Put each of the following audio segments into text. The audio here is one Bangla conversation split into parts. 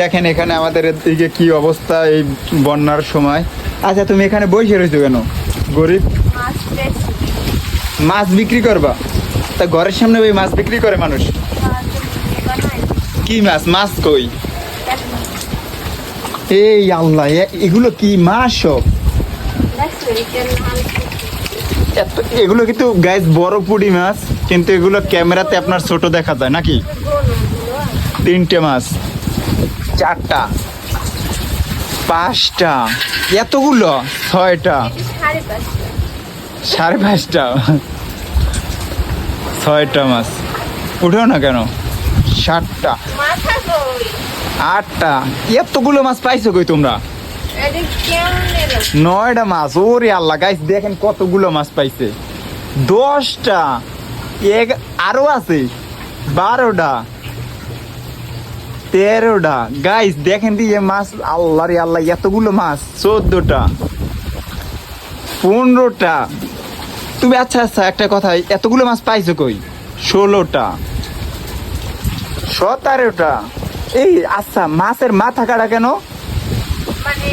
দেখেন এখানে আমাদের এদিকে কি অবস্থা এই বন্যার সময়। আচ্ছা তুমি এখানে বসে রয়েছো কেন? গরিব? মাছ বিক্রি করবা? তা ঘরের সামনে ওই মাছ বিক্রি করে মানুষ? কি মাছ? মাছ কই? এই আল্লাহ এগুলো কি মাছ সব? এগুলো কিন্তু গাইজ বড় পুডি মাছ কিন্তু এগুলো ক্যামেরাতে আপনার ছোট দেখা যায় নাকি? তিনটে মাছ। চারটা। পাঁচটা। এতগুলো? ছয়টা। সাড়ে পাঁচটা। ছয়টা মাছ। উঠেও না কেন? সাতটা। আটটা। এতগুলো মাছ পাইছো কই তোমরা? নয়টা মাছ। ওরে আল্লাহ গাইস দেখেন কতগুলো মাছ পাইছে। দশটা। এক আরও আছে। বারোটা। তেরোটা। গাইস দেখেন দিয়ে মাছ আল্লাহ রে আল্লাহ, এতগুলো মাছ, চোদ্দটা, পনেরোটা। তুমি আচ্ছা আচ্ছা একটা কথা, এতগুলো মাছ পাইছো কই? ষোলোটা, সতেরোটা। এই আচ্ছা মাছের মাথা কাটা কেন? মানে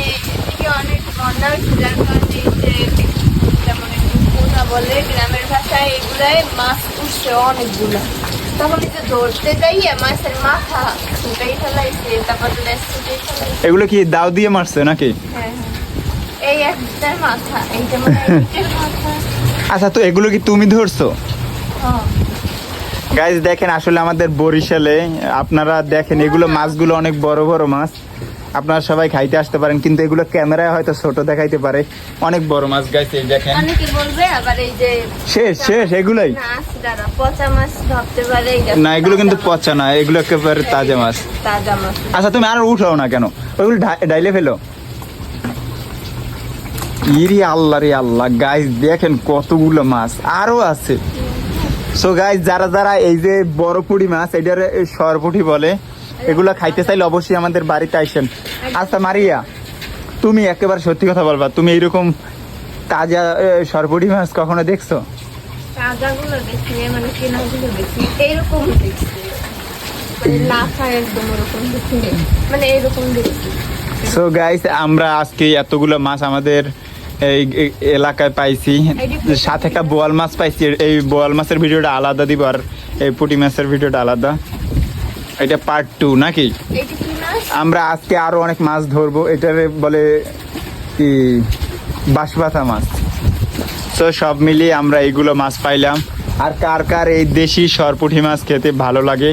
বলে, গ্রামের ভাষায় এগুলাই মাছ উঠছে অনেকগুলো। এগুলো কি দাও দিয়ে মারছে নাকি? হ্যাঁ হ্যাঁ। আচ্ছা তো এগুলো কি তুমি ধরছো? হ্যাঁ। গাইজ দেখেন আসলে আমাদের বরিশালে আপনারা দেখেন এগুলো মাছগুলো অনেক বড় বড় মাছ। আপনারা সবাই খাইতে আসতে পারেন কিন্তু এগুলো ক্যামেরায় হয়তো ছোট দেখাইতে পারে। অনেক বড় মাছ গাইজ এই দেখেন। অনেকে বলবে আবার এই যে শেষ শেষ এগুলোই। না দাদা পচা মাছ ভাবতে পারে না এগুলো কিন্তু পচা না এগুলো একেবারে তাজা মাছ। তাজা মাছ। আচ্ছা তুমি আর উঠাও না কেন? ওইগুলো ডাইলে ফেলো। ইরি আল্লাহ রে আল্লাহ গাইজ দেখেন কতগুলো মাছ আরও আছে। সো গাইজ যারা যারা এই যে বড় পুঁটি মাছ এটার সরপুটি বলে এগুলো খাইতে চাইলে অবশ্যই আমাদের বাড়িতে আইসেন। আচ্ছা মারিয়া তুমি একেবারে সত্যি কথা বলবা। তুমি এইরকম তাজা সরপুটি মাছ কখনো দেখছ? দেখি মানে দেখছি মানে মানে সো গাইস আমরা আজকে এতগুলো মাছ আমাদের এই এলাকায় পাইছি। সাথে একটা বোয়াল মাছ পাইছি। এই বোয়াল মাছের ভিডিওটা আলাদা দিব আর এই পুঁটি মাছের ভিডিওটা আলাদা। এটা পার্ট টু নাকি? আমরা আজকে আরও অনেক মাছ ধরবো। এটারে বলে কি বাঁশপাতা মাছ। তো সব মিলিয়ে আমরা এইগুলো মাছ পাইলাম। আর কার কার এই দেশি সরপুঁটি মাছ খেতে ভালো লাগে?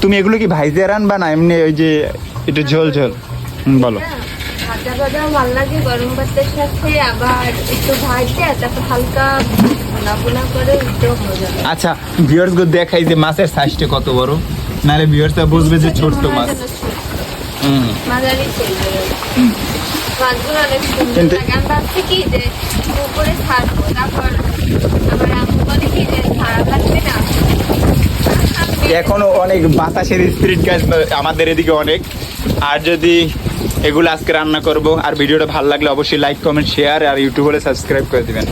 তুমি এগুলো কি ভাইজে রানবা না এমনি ওই যে একটু ঝোল ঝোল? বলো। ভাজা ভাজা ভালো লাগে গরম ভাতের সাথে আবার একটু ভাজতে তারপর হালকা ভুনা ভুনা করে একটু মজা আচ্ছা ভিউয়ার্স গো দেখাই যে মাছের সাইজটা কত বড়। নাহলে ভিউয়ার্সরা বুঝবে যে ছোট্ট মাছ। হুম। মাঝারি size-এর। মাছগুলো অনেক সুন্দর লাগে। আমি ভাবছি কি যে উপরে ছাড়বো তারপর আমার আম্মু বলে কি যে ছাড়া লাগবে না। এখনও অনেক বাতাসের স্পিরিট গাছ আমাদের এদিকে অনেক। আর যদি এগুলো আজকে রান্না করব আর ভিডিওটা ভালো লাগলে অবশ্যই লাইক কমেন্ট শেয়ার আর ইউটিউবে সাবস্ক্রাইব করে দিবেন।